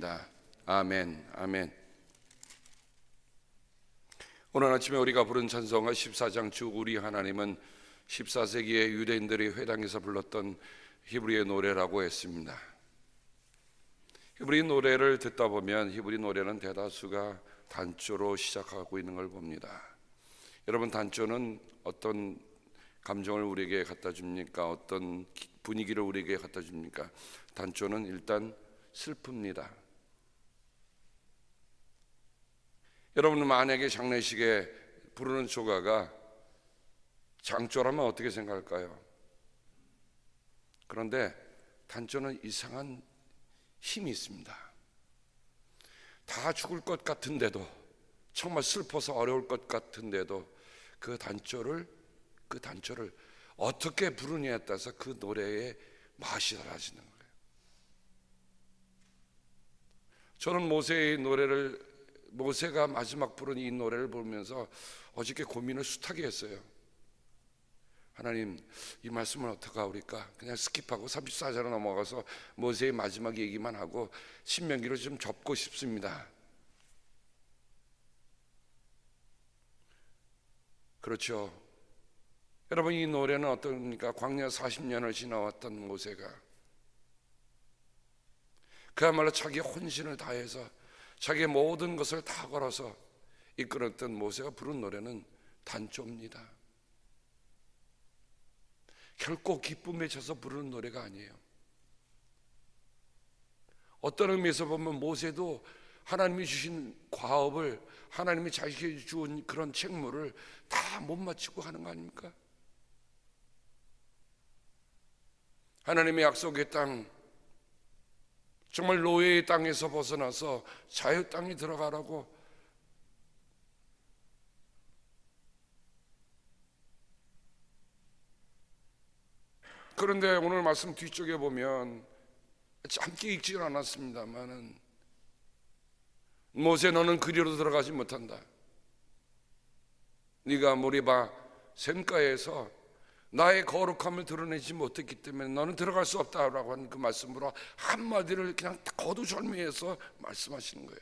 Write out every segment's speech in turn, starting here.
믿습니다. 아멘, 아멘. 오늘 아침에 우리가 부른 찬송가 14장 주 우리 하나님은 14세기의 유대인들이 회당에서 불렀던 히브리의 노래라고 했습니다. 히브리 노래를 듣다 보면 히브리 노래는 대다수가 단조로 시작하고 있는 걸 봅니다. 여러분 단조는 어떤 감정을 우리에게 갖다 줍니까? 어떤 분위기를 우리에게 갖다 줍니까? 단조는 일단 슬픕니다. 여러분 만약에 장례식에 부르는 조가가 장조라면 어떻게 생각할까요? 그런데 단조는 이상한 힘이 있습니다. 다 죽을 것 같은데도 정말 슬퍼서 어려울 것 같은데도 그 단조를 그 단조를 어떻게 부르냐에 따라서 그 노래의 맛이 달라지는 거예요. 저는 모세의 노래를 모세가 마지막 부른 이 노래를 보면서 어저께 고민을 숱하게 했어요. 하나님, 이 말씀을 어떻게 하오리까? 그냥 스킵하고 34절로 넘어가서 모세의 마지막 얘기만 하고 신명기로 좀 접고 싶습니다. 그렇죠. 여러분 이 노래는 어떻습니까? 광야 40년을 지나왔던 모세가 그야말로 자기 혼신을 다해서 자기의 모든 것을 다 걸어서 이끌었던 모세가 부른 노래는 단조입니다. 결코 기쁨에 져서 부르는 노래가 아니에요. 어떤 의미에서 보면 모세도 하나님이 주신 과업을 하나님이 자기에게 주은 그런 책무를 다 못 마치고 하는 거 아닙니까? 하나님의 약속의 땅 정말 노예의 땅에서 벗어나서 자유 땅에 들어가라고 그런데 오늘 말씀 뒤쪽에 보면 함께 읽지는 않았습니다만은 모세 너는 그리로 들어가지 못한다. 네가 모리바 샘가에서 나의 거룩함을 드러내지 못했기 때문에 너는 들어갈 수 없다라고 하는 그 말씀으로 한마디를 그냥 거두절미해서 말씀하시는 거예요.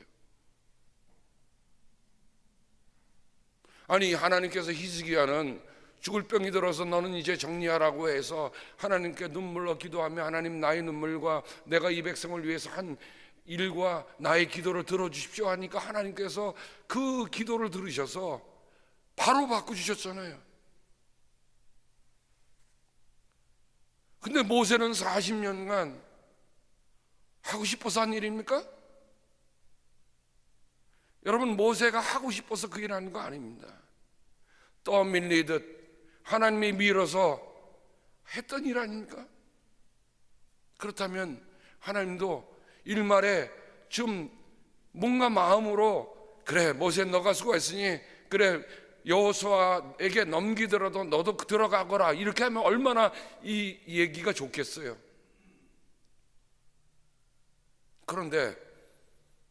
아니 하나님께서 히스기야는 죽을 병이 들어서 너는 이제 정리하라고 해서 하나님께 눈물로 기도하며 하나님 나의 눈물과 내가 이 백성을 위해서 한 일과 나의 기도를 들어주십시오 하니까 하나님께서 그 기도를 들으셔서 바로 바꾸주셨잖아요. 근데 모세는 40년간 하고 싶어서 한 일입니까? 여러분 모세가 하고 싶어서 그일 하는 거 아닙니다. 떠밀리듯 하나님이 밀어서 했던 일 아닙니까? 그렇다면 하나님도 일말에 좀 뭔가 마음으로 그래 모세 너가 수고했으니 그래 여호수아에게 넘기더라도 너도 들어가거라 이렇게 하면 얼마나 이 얘기가 좋겠어요. 그런데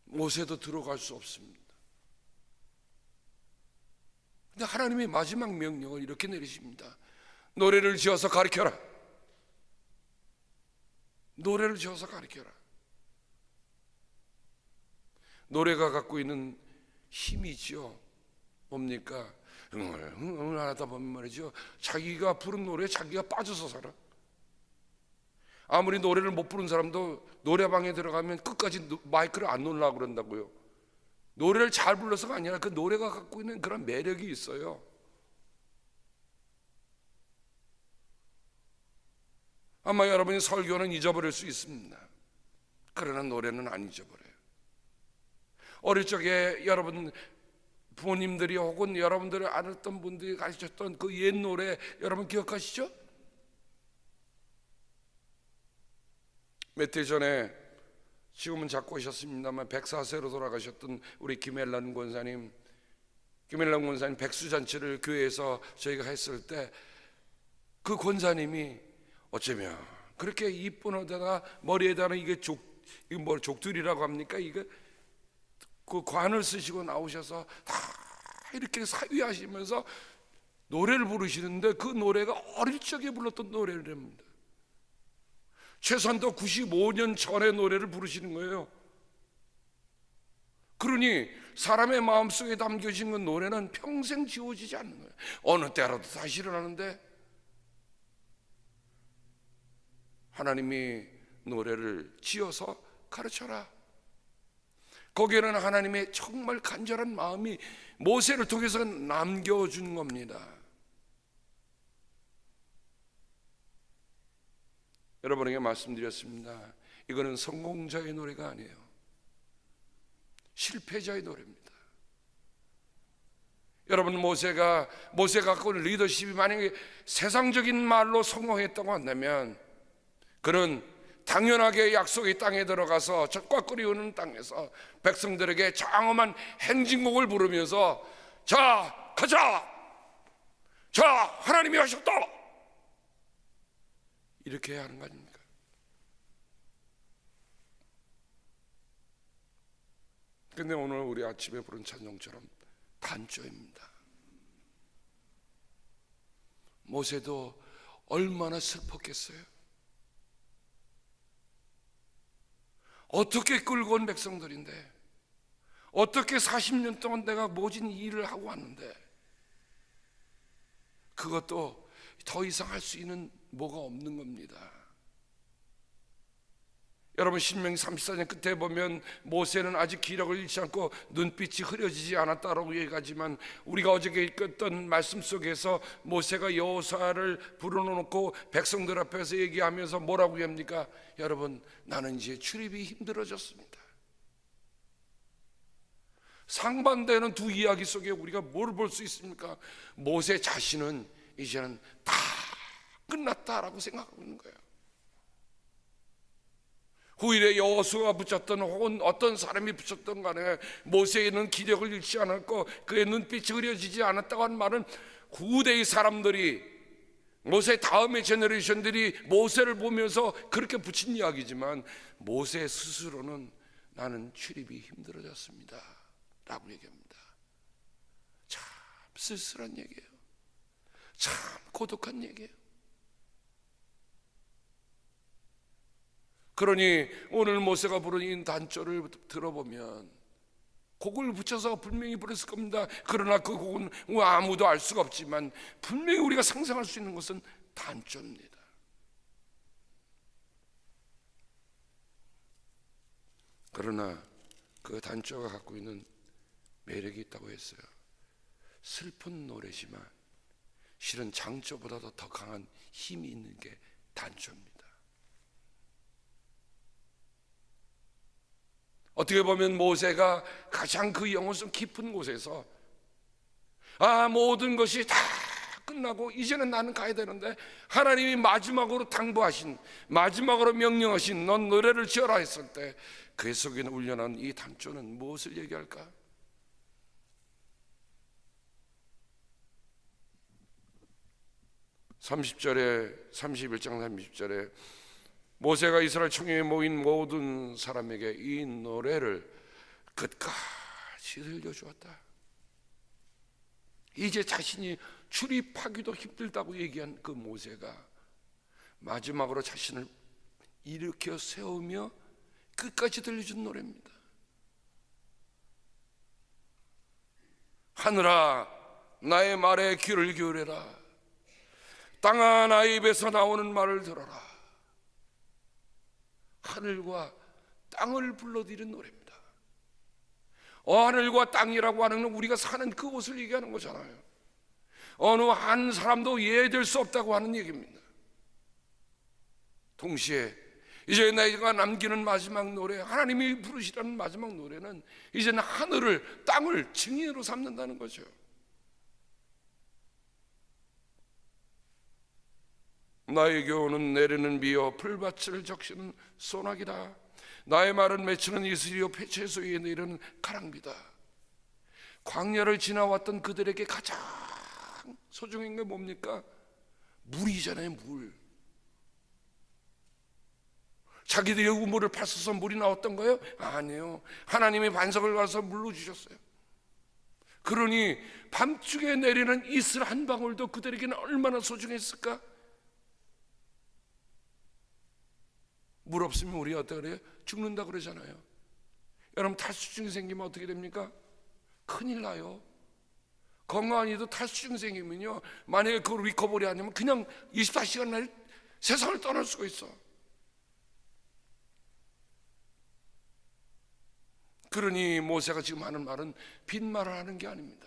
모세도 들어갈 수 없습니다. 근데 하나님의 마지막 명령을 이렇게 내리십니다. 노래를 지어서 가르쳐라. 노래를 지어서 가르쳐라. 노래가 갖고 있는 힘이지요. 뭡니까? 응을 응을 하다 보면 말이죠. 자기가 부른 노래 자기가 빠져서 살아. 아무리 노래를 못 부른 사람도 노래방에 들어가면 끝까지 마이크를 안 놓으려고 그런다고요. 노래를 잘 불러서가 아니라 그 노래가 갖고 있는 그런 매력이 있어요. 아마 여러분이 설교는 잊어버릴 수 있습니다. 그러나 노래는 안 잊어버려요. 어릴 적에 여러분 부모님들이 혹은 여러분들을 알았던 분들이 가르쳤던 그 옛 노래 여러분 기억하시죠? 몇해 전에 지금은 작고하셨습니다만 104세로 돌아가셨던 우리 김엘란 권사님 김엘란 권사님 백수잔치를 교회에서 저희가 했을 때 그 권사님이 어쩌면 그렇게 이쁜 옷에다가 머리에다가 이게 족, 이거 뭐 족들이라고 합니까? 이거 그 관을 쓰시고 나오셔서 다 이렇게 사위하시면서 노래를 부르시는데 그 노래가 어릴 적에 불렀던 노래랍니다. 최소한도 95년 전의 노래를 부르시는 거예요. 그러니 사람의 마음속에 담겨진 그 노래는 평생 지워지지 않는 거예요. 어느 때라도 다시 일어나는데 하나님이 노래를 지어서 가르쳐라. 거기에는 하나님의 정말 간절한 마음이 모세를 통해서 남겨준 겁니다. 여러분에게 말씀드렸습니다. 이거는 성공자의 노래가 아니에요. 실패자의 노래입니다. 여러분 모세가 모세가 갖고 리더십이 만약에 세상적인 말로 성공했다고 한다면 그는 당연하게 약속의 땅에 들어가서 젖과 흐르는 땅에서 백성들에게 장엄한 행진곡을 부르면서 자 가자 자 하나님이 하셨다 이렇게 해야 하는 거 아닙니까? 근데 오늘 우리 아침에 부른 찬송처럼 단조입니다. 모세도 얼마나 슬펐겠어요? 어떻게 끌고 온 백성들인데 어떻게 40년 동안 내가 모진 일을 하고 왔는데 그것도 더 이상 할 수 있는 뭐가 없는 겁니다. 여러분 신명기 34년 끝에 보면 모세는 아직 기력을 잃지 않고 눈빛이 흐려지지 않았다라고 얘기하지만 우리가 어저께 읽었던 말씀 속에서 모세가 여호사를 불러놓고 백성들 앞에서 얘기하면서 뭐라고 합니까? 여러분 나는 이제 출입이 힘들어졌습니다. 상반되는 두 이야기 속에 우리가 뭘 볼 수 있습니까? 모세 자신은 이제는 다 끝났다라고 생각하고 있는 거예요. 후일에 여호수가 붙였던 혹은 어떤 사람이 붙였던 간에 모세에는 기력을 잃지 않았고 그의 눈빛이 흐려지지 않았다고 한 말은 후대의 사람들이 모세 다음의 제너레이션들이 모세를 보면서 그렇게 붙인 이야기지만 모세 스스로는 나는 출입이 힘들어졌습니다 라고 얘기합니다. 참 쓸쓸한 얘기예요. 참 고독한 얘기예요 그러니 오늘 모세가 부른 이 단조를 들어보면 곡을 붙여서 분명히 부르을 겁니다. 그러나 그 곡은 아무도 알 수가 없지만 분명히 우리가 상상할 수 있는 것은 단조입니다. 그러나 그 단조가 갖고 있는 매력이 있다고 했어요. 슬픈 노래지만 실은 장조보다도 더 강한 힘이 있는 게 단조입니다. 어떻게 보면 모세가 가장 그 영혼성 깊은 곳에서 아 모든 것이 다 끝나고 이제는 나는 가야 되는데 하나님이 마지막으로 당부하신 마지막으로 명령하신 넌 노래를 지어라 했을 때그 속에 울려난 이 단조는 무엇을 얘기할까? (30절에) (31장 30절에) 모세가 이스라엘 총회에 모인 모든 사람에게 이 노래를 끝까지 들려주었다. 이제 자신이 출입하기도 힘들다고 얘기한 그 모세가 마지막으로 자신을 일으켜 세우며 끝까지 들려준 노래입니다. 하늘아, 나의 말에 귀를 기울여라. 땅아, 나의 입에서 나오는 말을 들어라. 하늘과 땅을 불러들이는 노래입니다. 어, 하늘과 땅이라고 하는 건 우리가 사는 그곳을 얘기하는 거잖아요. 어느 한 사람도 예될 수 없다고 하는 얘기입니다. 동시에 이제 내가 남기는 마지막 노래, 하나님이 부르시라는 마지막 노래는 이제는 하늘을 땅을 증인으로 삼는다는 거죠. 나의 교훈은 내리는 비어 풀밭을 적시는 소나기다. 나의 말은 맺히는 이슬이요 폐체 속에 내리는 가랑비다. 광야를 지나왔던 그들에게 가장 소중한 게 뭡니까? 물이잖아요, 물. 자기들이 우물을 파서서 물이 나왔던 거예요? 아니요. 하나님이 반석을 가서 물로 주셨어요. 그러니 밤중에 내리는 이슬 한 방울도 그들에게는 얼마나 소중했을까? 물 없으면 우리 어떻게 그래요? 죽는다 그러잖아요. 여러분 탈수증 생기면 어떻게 됩니까? 큰일 나요. 건강이도 탈수증 생기면요. 만약에 그걸 리커버리 하냐면 그냥 24시간 날 세상을 떠날 수가 있어. 그러니 모세가 지금 하는 말은 빈말을 하는 게 아닙니다.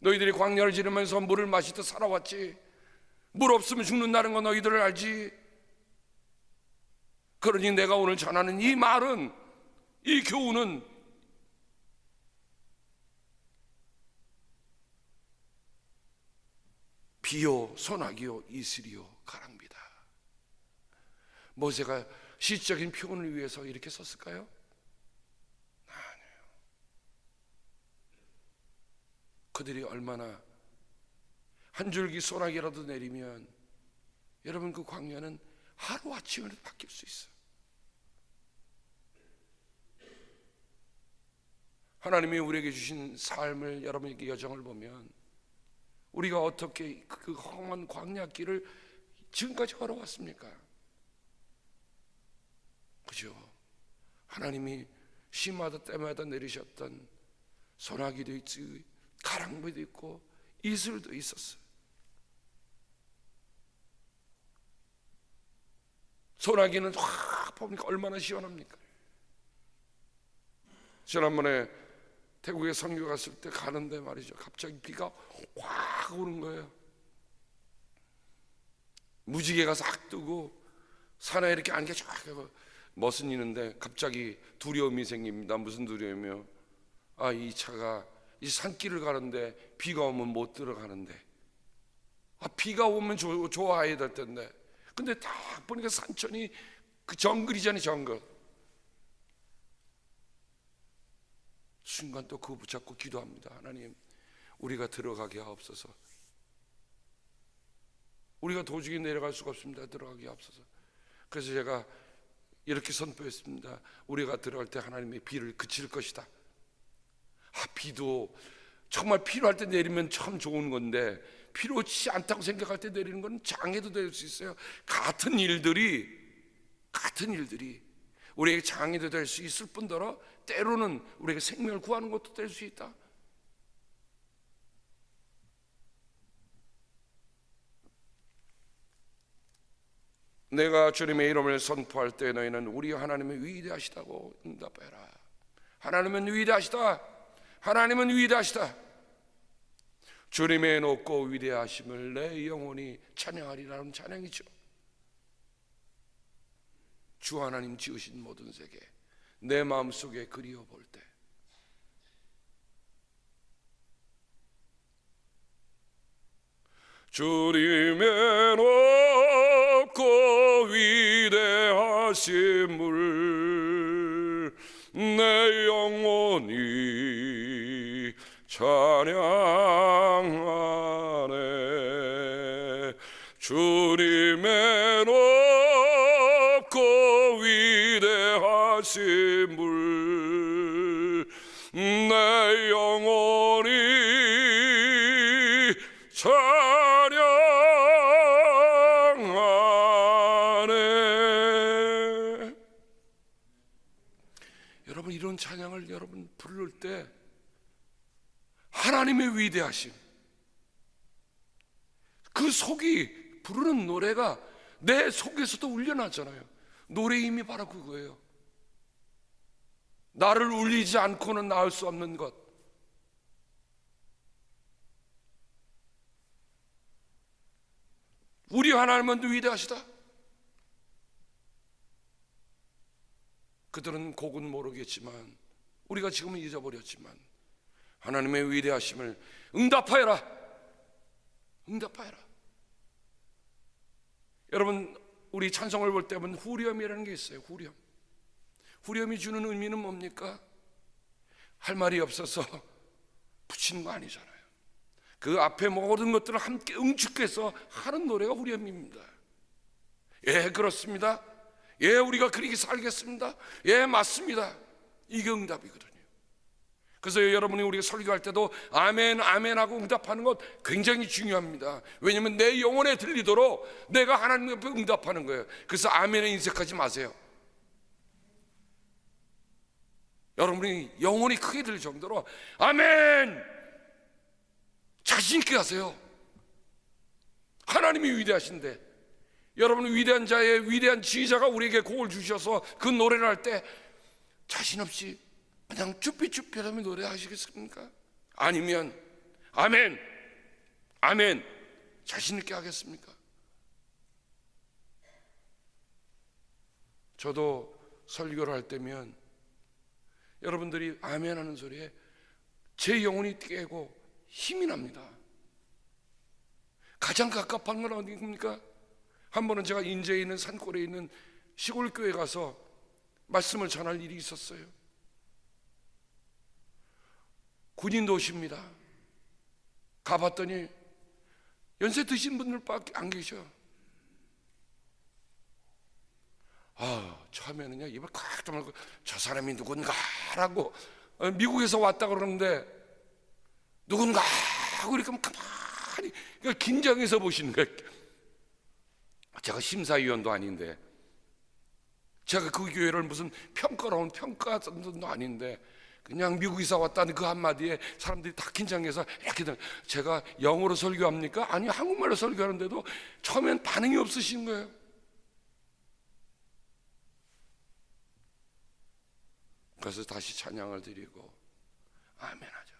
너희들이 광야를 지르면서 물을 마시듯 살아왔지. 물 없으면 죽는다는 거 너희들 알지. 그러니 내가 오늘 전하는 이 말은 이 교훈은 비요 소나기요 이슬이요 가랑비다. 모세가 시적인 표현을 위해서 이렇게 썼을까요? 아니에요. 그들이 얼마나 한 줄기 소나기라도 내리면 여러분 그 광야는 하루 아침에 바뀔 수 있어요. 하나님이 우리에게 주신 삶을 여러분에게 여정을 보면 우리가 어떻게 그 험한 광야길을 지금까지 걸어왔습니까? 그죠? 하나님이 시마다 때마다 내리셨던 소나기도 있지, 가랑비도 있고 이슬도 있었어요. 소나기는 확 보니까 얼마나 시원합니까? 지난번에 태국에 선교 갔을 때 가는데 말이죠. 갑자기 비가 확 오는 거예요. 무지개가 싹 뜨고 산에 이렇게 안개 쫙 하고 있는데 갑자기 두려움이 생깁니다. 무슨 두려움이요? 아, 이 차가 이 산길을 가는데 비가 오면 못 들어가는데 아, 비가 오면 조, 좋아해야 될 텐데 근데 딱 보니까 산천이 그 정글이잖아요, 정글. 순간 또 그거 붙잡고 기도합니다. 하나님, 우리가 들어가게 하옵소서. 우리가 도중에 내려갈 수가 없습니다. 들어가게 하옵소서. 그래서 제가 이렇게 선포했습니다. 우리가 들어갈 때 하나님의 비를 그칠 것이다. 아, 비도 정말 필요할 때 내리면 참 좋은 건데 필요치 않다고 생각할 때 내리는 건 장애도 될 수 있어요. 같은 일들이 같은 일들이 우리에게 장애도 될 수 있을 뿐더러 때로는 우리에게 생명을 구하는 것도 될 수 있다. 내가 주님의 이름을 선포할 때 너희는 우리 하나님은 위대하시다고 응답해라. 하나님은 위대하시다. 하나님은 위대하시다. 주님의 높고 위대하심을 내 영혼이 찬양하리라는 찬양이죠. 주 하나님 지으신 모든 세계 내 마음속에 그리워 볼 때. 주님의 높고 위대하심을 내 영혼이 찬양하네 주님의 높고 위대하심을 내 영혼이 찬양하네 여러분 이런 찬양을 여러분 부를 때 하나님의 위대하심. 그 속이 부르는 노래가 내 속에서도 울려나잖아요. 노래의 힘이 바로 그거예요. 나를 울리지 않고는 나을 수 없는 것. 우리 하나님은 위대하시다. 그들은 곡은 모르겠지만 우리가 지금은 잊어버렸지만 하나님의 위대하심을 응답하여라. 응답하여라. 여러분 우리 찬송을 볼 때면 후렴이라는 게 있어요 후렴 후렴이 주는 의미는 뭡니까? 할 말이 없어서 붙이는 거 아니잖아요. 그 앞에 모든 것들을 함께 응축해서 하는 노래가 후렴입니다. 예 그렇습니다. 예 우리가 그렇게 살겠습니다. 예 맞습니다. 이게 응답이거든요 그래서 여러분이 우리가 설교할 때도 아멘 아멘 하고 응답하는 것 굉장히 중요합니다. 왜냐하면 내 영혼에 들리도록 내가 하나님 옆에 응답하는 거예요. 그래서 아멘에 인색하지 마세요. 여러분이 영혼이 크게 들 정도로 아멘! 자신 있게 하세요. 하나님이 위대하신데 여러분 위대한 자의 위대한 지휘자가 우리에게 곡을 주셔서 그 노래를 할 때 자신 없이 그냥 쭈삐쭈삐하며 노래하시겠습니까? 아니면 아멘 아멘 자신 있게 하겠습니까? 저도 설교를 할 때면 여러분들이 아멘 하는 소리에 제 영혼이 깨고 힘이 납니다. 가장 갑갑한 건 어디입니까? 한 번은 제가 인제에 있는 산골에 있는 시골 교회 가서 말씀을 전할 일이 있었어요. 군인도 오십니다. 가봤더니 연세 드신 분들밖에 안 계셔. 아, 처음에는요, 입을 꽉 다물고 저 사람이 누군가라고 어, 미국에서 왔다 그러는데 누군가 하고 이렇게 가만히 그러니까 긴장해서 보시는 거예요. 제가 심사위원도 아닌데 제가 그 교회를 무슨 평가로운 평가도 아닌데 그냥 미국에서 왔다는 그 한마디에 사람들이 다 긴장해서 이렇게 돼. 제가 영어로 설교합니까? 아니 한국말로 설교하는데도 처음엔 반응이 없으신 거예요. 그래서 다시 찬양을 드리고 아멘 하죠.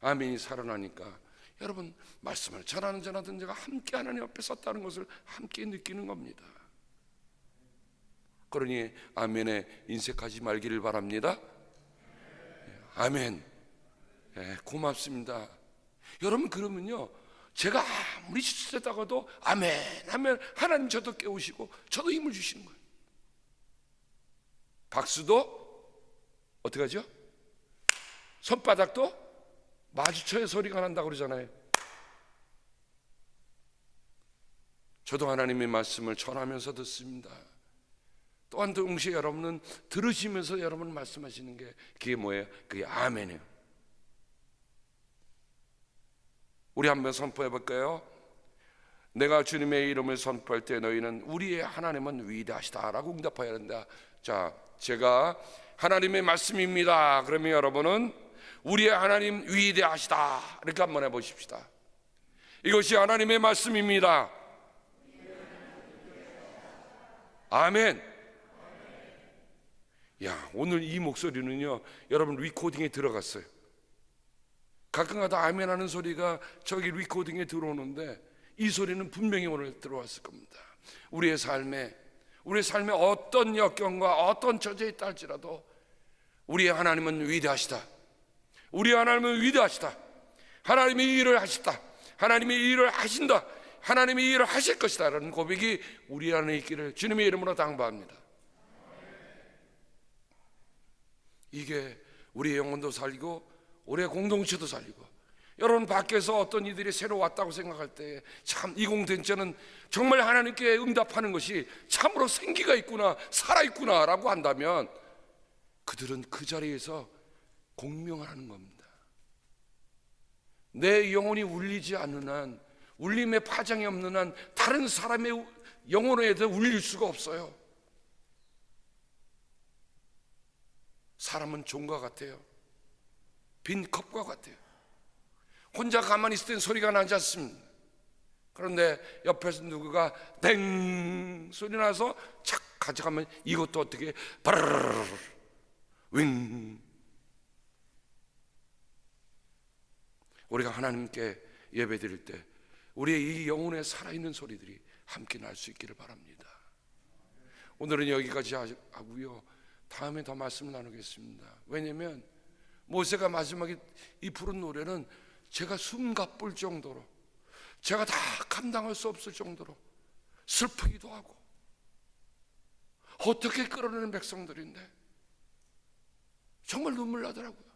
아멘이 살아나니까 여러분 말씀을 전하는 전하든 제가 함께 하나님 앞에 섰다는 것을 함께 느끼는 겁니다. 그러니 아멘에 인색하지 말기를 바랍니다. 아멘. 예, 고맙습니다. 여러분 그러면요. 제가 아무리 실수했다가도 아멘 하면 하나님 저도 깨우시고 저도 힘을 주시는 거예요. 박수도 어떻게 하죠? 손바닥도 마주쳐야 소리가 난다고 그러잖아요. 저도 하나님의 말씀을 전하면서 듣습니다. 또한 동시에 여러분은 들으시면서 여러분 말씀하시는 게 그게 뭐예요? 그게 아멘이에요. 우리 한번 선포해 볼까요? 내가 주님의 이름을 선포할 때 너희는 우리의 하나님은 위대하시다라고 응답해야 된다. 자, 제가 하나님의 말씀입니다. 그러면 여러분은 우리의 하나님 위대하시다. 이렇게 한번 해 보십시다. 이것이 하나님의 말씀입니다. 아멘. 야, 오늘 이 목소리는요, 여러분 리코딩에 들어갔어요. 가끔가다 아멘 하는 소리가 저기 리코딩에 들어오는데 이 소리는 분명히 오늘 들어왔을 겁니다. 우리의 삶에, 우리의 삶에 어떤 역경과 어떤 처지에 있다 할지라도 우리의 하나님은 위대하시다. 우리 하나님은 위대하시다. 하나님이 이 일을 하시다. 하나님이 이 일을 하신다. 하나님이 이 일을 하실 것이다. 라는 고백이 우리 안에 있기를 주님의 이름으로 당부합니다. 이게 우리의 영혼도 살리고 우리의 공동체도 살리고 여러분 밖에서 어떤 이들이 새로 왔다고 생각할 때 참 이 공동체는 정말 하나님께 응답하는 것이 참으로 생기가 있구나 살아 있구나라고 한다면 그들은 그 자리에서 공명을 하는 겁니다. 내 영혼이 울리지 않는 한 울림의 파장이 없는 한 다른 사람의 영혼에 대해 울릴 수가 없어요. 사람은 종과 같아요. 빈 컵과 같아요. 혼자 가만히 있을 땐 소리가 나지 않습니다. 그런데 옆에서 누구가 땡 소리 나서 착 가져가면 이것도 어떻게 바르르르 윙 우리가 하나님께 예배 드릴 때 우리의 이 영혼에 살아있는 소리들이 함께 날 수 있기를 바랍니다. 오늘은 여기까지 하고요. 다음에 더 말씀을 나누겠습니다. 왜냐하면 모세가 마지막에 이 부른 노래는 제가 숨가쁠 정도로 제가 다 감당할 수 없을 정도로 슬프기도 하고 어떻게 끌어내는 백성들인데 정말 눈물 나더라고요.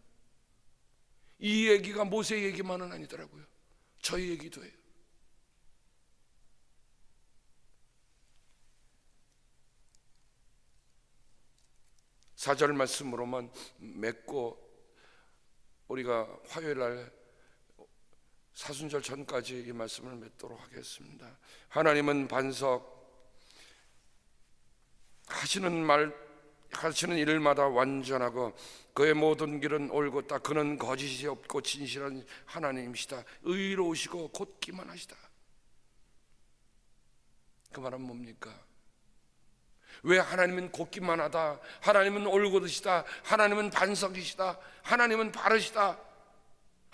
이 얘기가 모세 얘기만은 아니더라고요. 저희 얘기도 해요. 사절 말씀으로만 맺고 우리가 화요일 날 사순절 전까지 이 말씀을 맺도록 하겠습니다. 하나님은 반석 하시는 말 가르치는 일마다 완전하고 그의 모든 길은 옳고 딱 그는 거짓이 없고 진실한 하나님이시다 의로우시고 곧기만 하시다 그 말은 뭡니까? 왜 하나님은 곧기만 하다 하나님은 올곧으시다 하나님은 반석이시다 하나님은 바르시다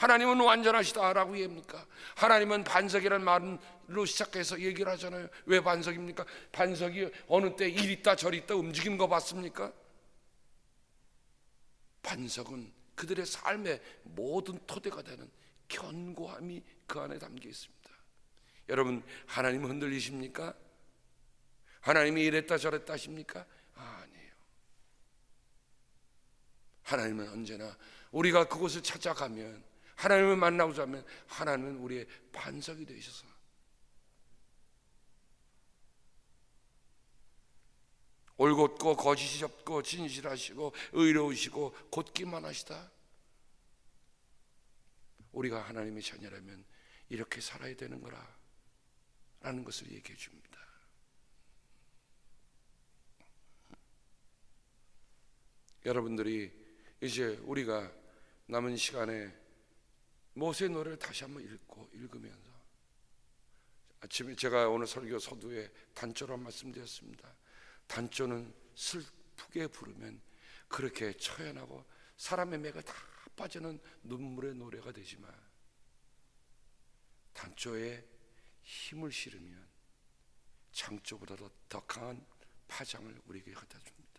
하나님은 완전하시다라고 얘기합니까? 하나님은 반석이라는 말로 시작해서 얘기를 하잖아요. 왜 반석입니까? 반석이 어느 때 이리 있다 저리 있다 움직이는 거 봤습니까? 반석은 그들의 삶의 모든 토대가 되는 견고함이 그 안에 담겨 있습니다. 여러분 하나님 흔들리십니까? 하나님이 이랬다 저랬다 하십니까? 아니에요. 하나님은 언제나 우리가 그곳을 찾아가면 하나님을 만나고자 하면 하나님은 우리의 반석이 되셔서 올곧고 거짓이 없고 진실하시고 의로우시고 곧기만 하시다. 우리가 하나님의 자녀라면 이렇게 살아야 되는 거라 라는 것을 얘기해 줍니다. 여러분들이 이제 우리가 남은 시간에 모세 노래를 다시 한번 읽고 읽으면서 아침에 제가 오늘 설교 서두에 단조로 한 말씀드렸습니다. 단조는 슬프게 부르면 그렇게 처연하고 사람의 매가 다 빠지는 눈물의 노래가 되지만 단조에 힘을 실으면 장조보다도 더 강한 파장을 우리에게 갖다 줍니다.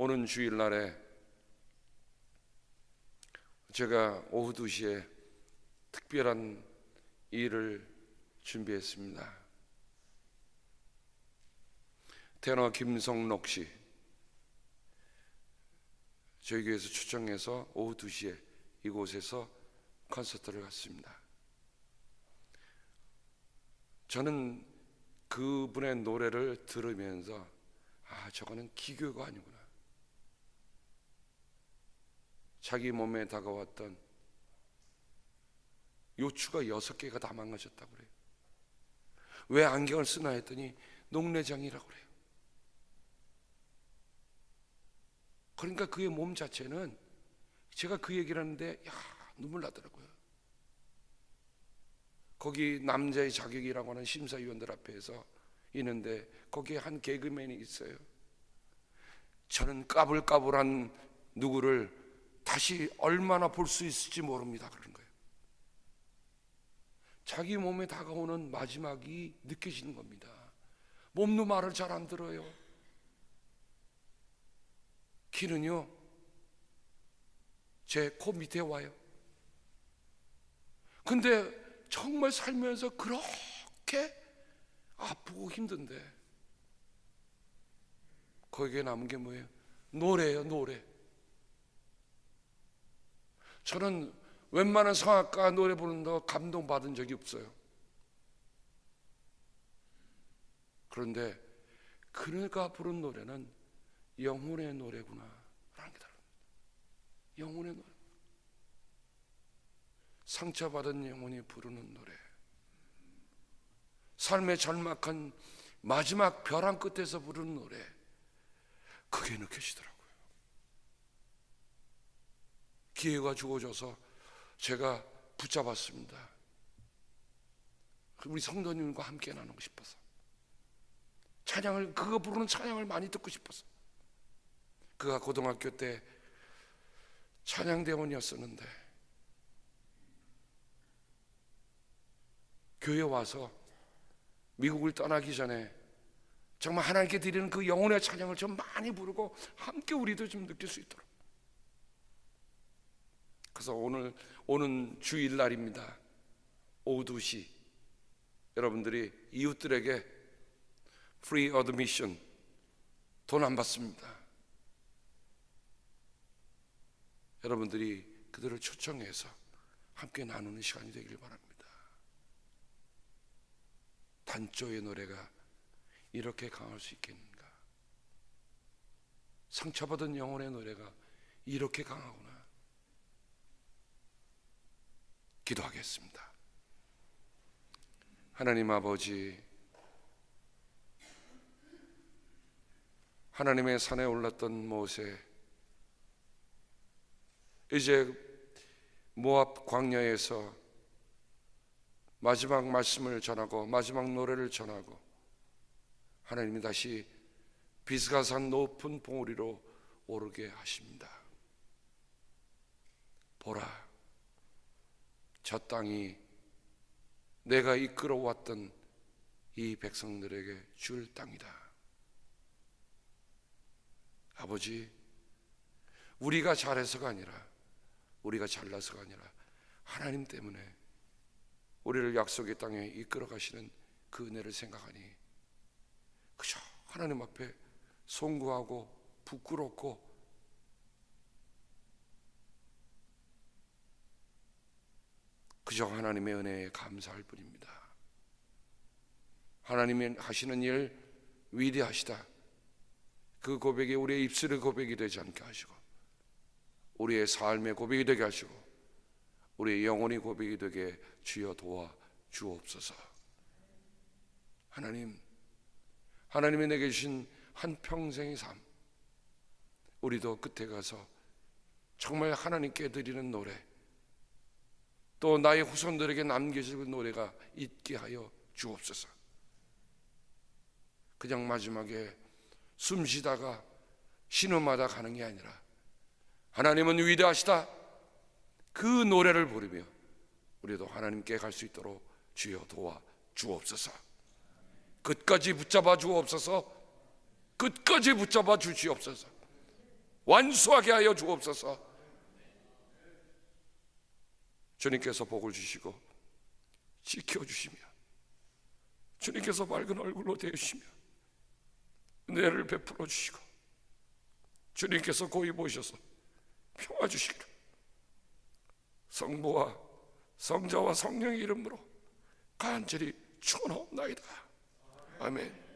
오는 주일날에 제가 오후 2시에 특별한 일을 준비했습니다. 테너 김성록 씨 저희 교회에서 추정해서 오후 2시에 이곳에서 콘서트를 갔습니다. 저는 그분의 노래를 들으면서 아 저거는 기교가 아니구나. 자기 몸에 다가왔던 요추가 여섯 개가 다 망가졌다고 그래요. 왜 안경을 쓰나 했더니 녹내장이라고 그래요. 그러니까 그의 몸 자체는 제가 그 얘기를 하는데 야 눈물 나더라고요. 거기 남자의 자격이라고 하는 심사위원들 앞에서 있는데 거기에 한 개그맨이 있어요. 저는 까불까불한 누구를 다시 얼마나 볼 수 있을지 모릅니다. 그런 거예요. 자기 몸에 다가오는 마지막이 느껴지는 겁니다. 몸도 말을 잘 안 들어요. 키는요, 제 코 밑에 와요. 근데 정말 살면서 그렇게 아프고 힘든데, 거기에 남은 게 뭐예요? 노래예요, 노래. 저는 웬만한 성악가 노래 부르는 거 감동받은 적이 없어요. 그런데 그네가 부른 노래는 영혼의 노래구나 라는 게 다릅니다. 영혼의 노래. 상처받은 영혼이 부르는 노래. 삶의 절막한 마지막 벼랑 끝에서 부르는 노래. 그게 느껴지더라고요. 기회가 주어져서 제가 붙잡았습니다. 우리 성도님과 함께 나누고 싶어서. 찬양을, 그거 부르는 찬양을 많이 듣고 싶어서. 그가 고등학교 때 찬양대원이었었는데, 교회 와서 미국을 떠나기 전에 정말 하나님께 드리는 그 영혼의 찬양을 좀 많이 부르고 함께 우리도 좀 느낄 수 있도록. 그래서 오늘 오는 주일날입니다. 오후 2시 여러분들이 이웃들에게 free admission 돈안 받습니다. 여러분들이 그들을 초청해서 함께 나누는 시간이 되길 바랍니다. 단조의 노래가 이렇게 강할 수 있겠는가? 상처받은 영혼의 노래가 이렇게 강하구나. 기도하겠습니다. 하나님 아버지, 하나님의 산에 올랐던 모세 이제 모압 광야에서 마지막 말씀을 전하고 마지막 노래를 전하고 하나님이 다시 비스가산 높은 봉우리로 오르게 하십니다. 보라, 저 땅이 내가 이끌어왔던 이 백성들에게 줄 땅이다. 아버지, 우리가 잘해서가 아니라 우리가 잘나서가 아니라 하나님 때문에 우리를 약속의 땅에 이끌어 가시는 그 은혜를 생각하니 그저 하나님 앞에 송구하고 부끄럽고 그저 하나님의 은혜에 감사할 뿐입니다. 하나님이 하시는 일 위대하시다. 그 고백이 우리의 입술의 고백이 되지 않게 하시고 우리의 삶의 고백이 되게 하시고 우리의 영혼의 고백이 되게 주여 도와 주옵소서. 하나님, 하나님이 내게 주신 한 평생의 삶, 우리도 끝에 가서 정말 하나님께 드리는 노래, 또 나의 후손들에게 남겨질 노래가 있게 하여 주옵소서. 그냥 마지막에 숨 쉬다가 신음하다 가는 게 아니라 하나님은 위대하시다. 그 노래를 부르며 우리도 하나님께 갈 수 있도록 주여 도와 주옵소서. 끝까지 붙잡아 주옵소서. 끝까지 붙잡아 주시옵소서. 완수하게 하여 주옵소서. 주님께서 복을 주시고 지켜 주시며 주님께서 맑은 얼굴로 대주시며 은혜를 베풀어 주시고 주님께서 고이 보셔서 평화 주시기를 성부와 성자와 성령의 이름으로 간절히 축원하옵나이다. 아멘.